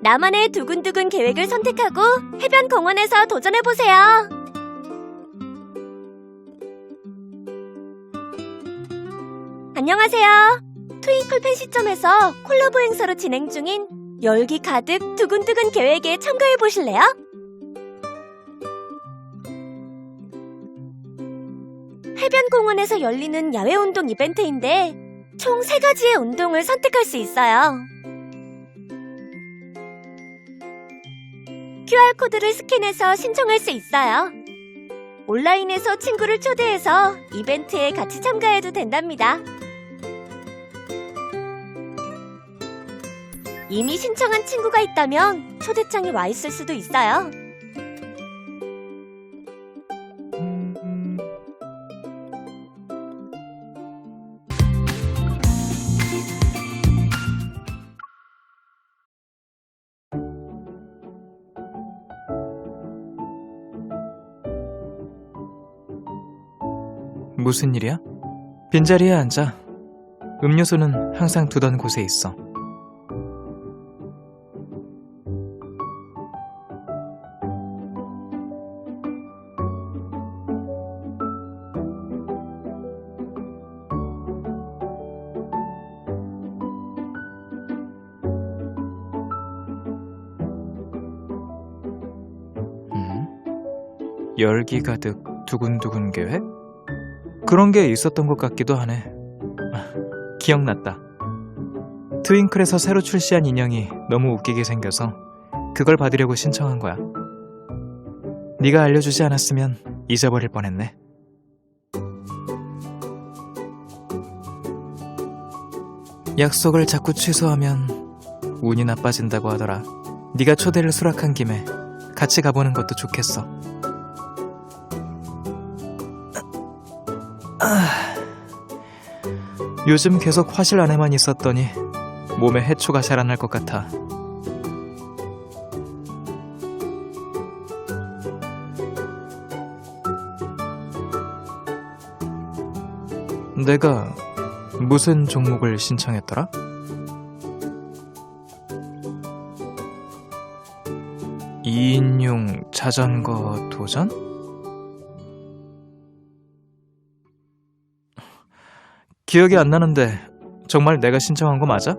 나만의 두근두근 계획을 선택하고 해변 공원에서 도전해보세요. 안녕하세요. 트윙클 펜시점에서 콜라보 행사로 진행 중인 열기 가득 두근두근 계획에 참가해 보실래요? 해변 공원에서 열리는 야외 운동 이벤트인데 총 3가지의 운동을 선택할 수 있어요. QR코드를 스캔해서 신청할 수 있어요. 온라인에서 친구를 초대해서 이벤트에 같이 참가해도 된답니다. 이미 신청한 친구가 있다면 초대장이 와 있을 수도 있어요. 무슨 일이야? 빈자리에 앉아. 음료수는 항상 두던 곳에 있어. 열기 가득 두근두근 계획? 그런 게 있었던 것 같기도 하네. 아, 기억났다. 트윙클에서 새로 출시한 인형이 너무 웃기게 생겨서 그걸 받으려고 신청한 거야. 네가 알려주지 않았으면 잊어버릴 뻔했네. 약속을 자꾸 취소하면 운이 나빠진다고 하더라. 네가 초대를 수락한 김에 같이 가보는 것도 좋겠어. 요즘 계속 화실 안에만 있었더니 몸에 해초가 자라날 것 같아. 내가 무슨 종목을 신청했더라? 이인용 자전거 도전? 기억이 안 나는데 정말 내가 신청한 거 맞아?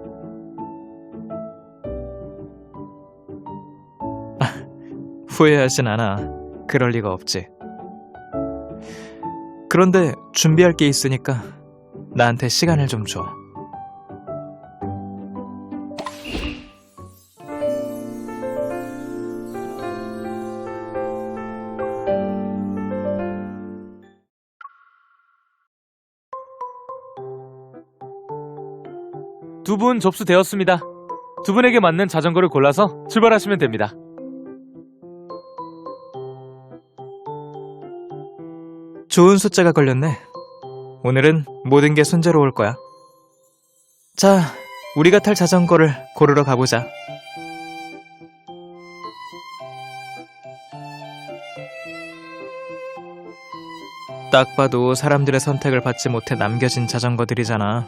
아, 후회하진 않아. 그럴 리가 없지. 그런데 준비할 게 있으니까 나한테 시간을 좀 줘. 두 분 접수되었습니다. 두 분에게 맞는 자전거를 골라서 출발하시면 됩니다. 좋은 숫자가 걸렸네. 오늘은 모든 게 순조로울 거야. 자, 우리가 탈 자전거를 고르러 가보자. 딱 봐도 사람들의 선택을 받지 못해 남겨진 자전거들이잖아.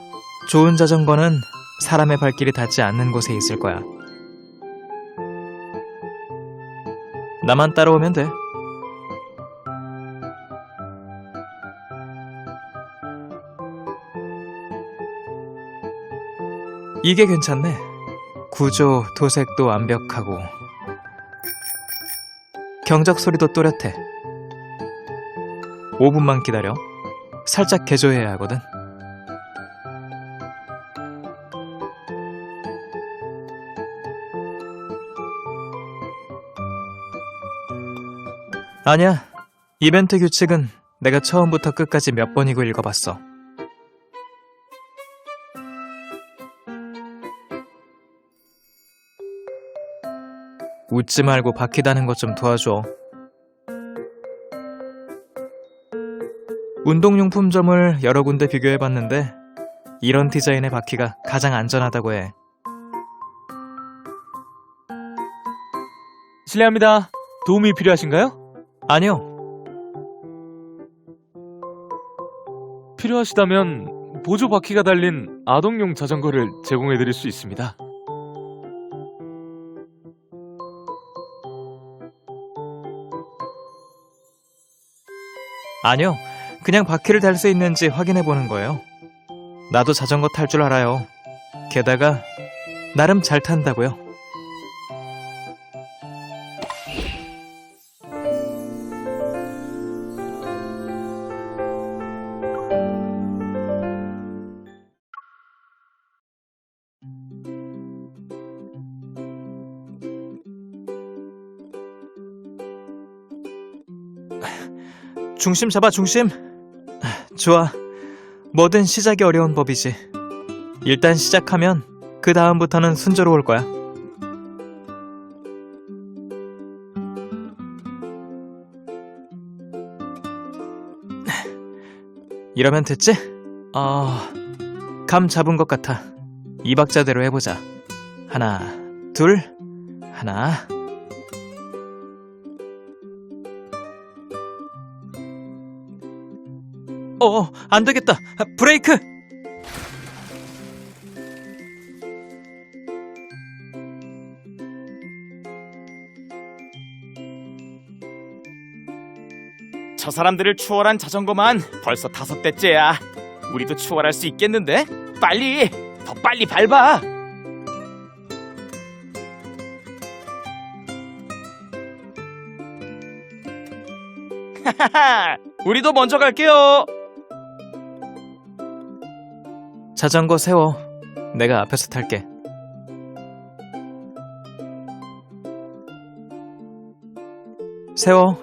좋은 자전거는 사람의 발길이 닿지 않는 곳에 있을 거야. 나만 따라오면 돼. 이게 괜찮네. 구조, 도색도 완벽하고 경적 소리도 또렷해. 5분만 기다려. 살짝 개조해야 하거든. 아니야. 이벤트 규칙은 내가 처음부터 끝까지 몇 번이고 읽어봤어. 웃지 말고 바퀴다는 것 좀 도와줘. 운동용품점을 여러 군데 비교해봤는데 이런 디자인의 바퀴가 가장 안전하다고 해. 실례합니다. 도움이 필요하신가요? 아니요, 필요하시다면 보조 바퀴가 달린 아동용 자전거를 제공해 드릴 수 있습니다. 아니요. 그냥 바퀴를 달 수 있는지 확인해 보는 거예요. 나도 자전거 탈 줄 알아요. 게다가 나름 잘 탄다고요. 중심 잡아 중심. 좋아. 뭐든 시작이 어려운 법이지. 일단 시작하면 그 다음부터는 순조로울 거야. 이러면 됐지? 아, 감 잡은 것 같아. 이 박자대로 해보자. 하나, 둘, 하나. 어, 안 되겠다. 브레이크! 저 사람들을 추월한 자전거만 벌써 다섯 대째야. 우리도 추월할 수 있겠는데? 빨리! 더 빨리 밟아! 우리도 먼저 갈게요! 자전거 세워. 내가 앞에서 탈게. 세워.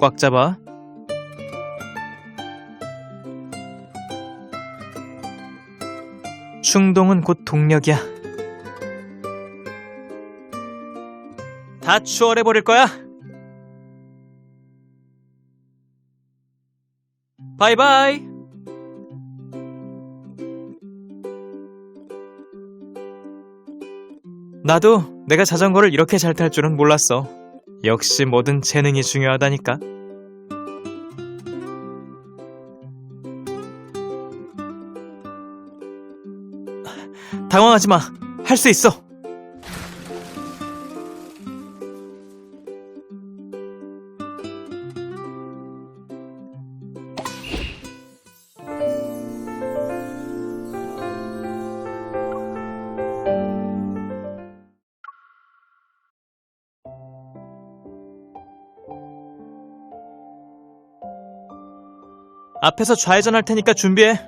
꽉 잡아. 충동은 곧 동력이야. 다 추월해버릴 거야. 바이바이. 나도 내가 자전거를 이렇게 잘 탈 줄은 몰랐어. 역시 뭐든 재능이 중요하다니까. 당황하지 마. 할 수 있어. 앞에서 좌회전할 테니까 준비해.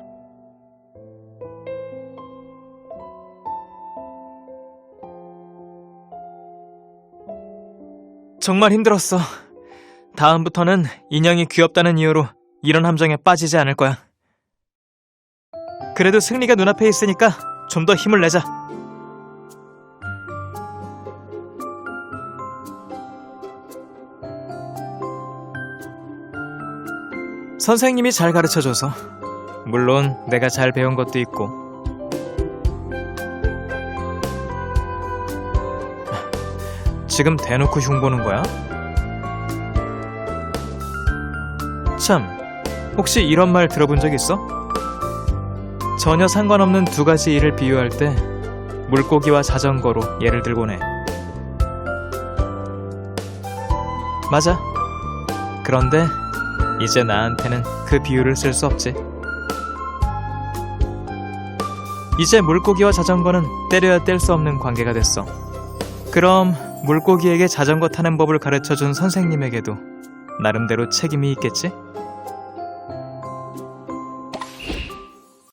정말 힘들었어. 다음부터는 인형이 귀엽다는 이유로 이런 함정에 빠지지 않을 거야. 그래도 승리가 눈앞에 있으니까 좀 더 힘을 내자. 선생님이 잘 가르쳐줘서 물론 내가 잘 배운 것도 있고 지금 대놓고 흉보는 거야? 참 혹시 이런 말 들어본 적 있어? 전혀 상관없는 두 가지 일을 비유할 때 물고기와 자전거로 예를 들곤 해 맞아 그런데 이제 나한테는 그 비유를 쓸 수 없지. 이제 물고기와 자전거는 때려야 뗄 수 없는 관계가 됐어. 그럼 물고기에게 자전거 타는 법을 가르쳐 준 선생님에게도 나름대로 책임이 있겠지?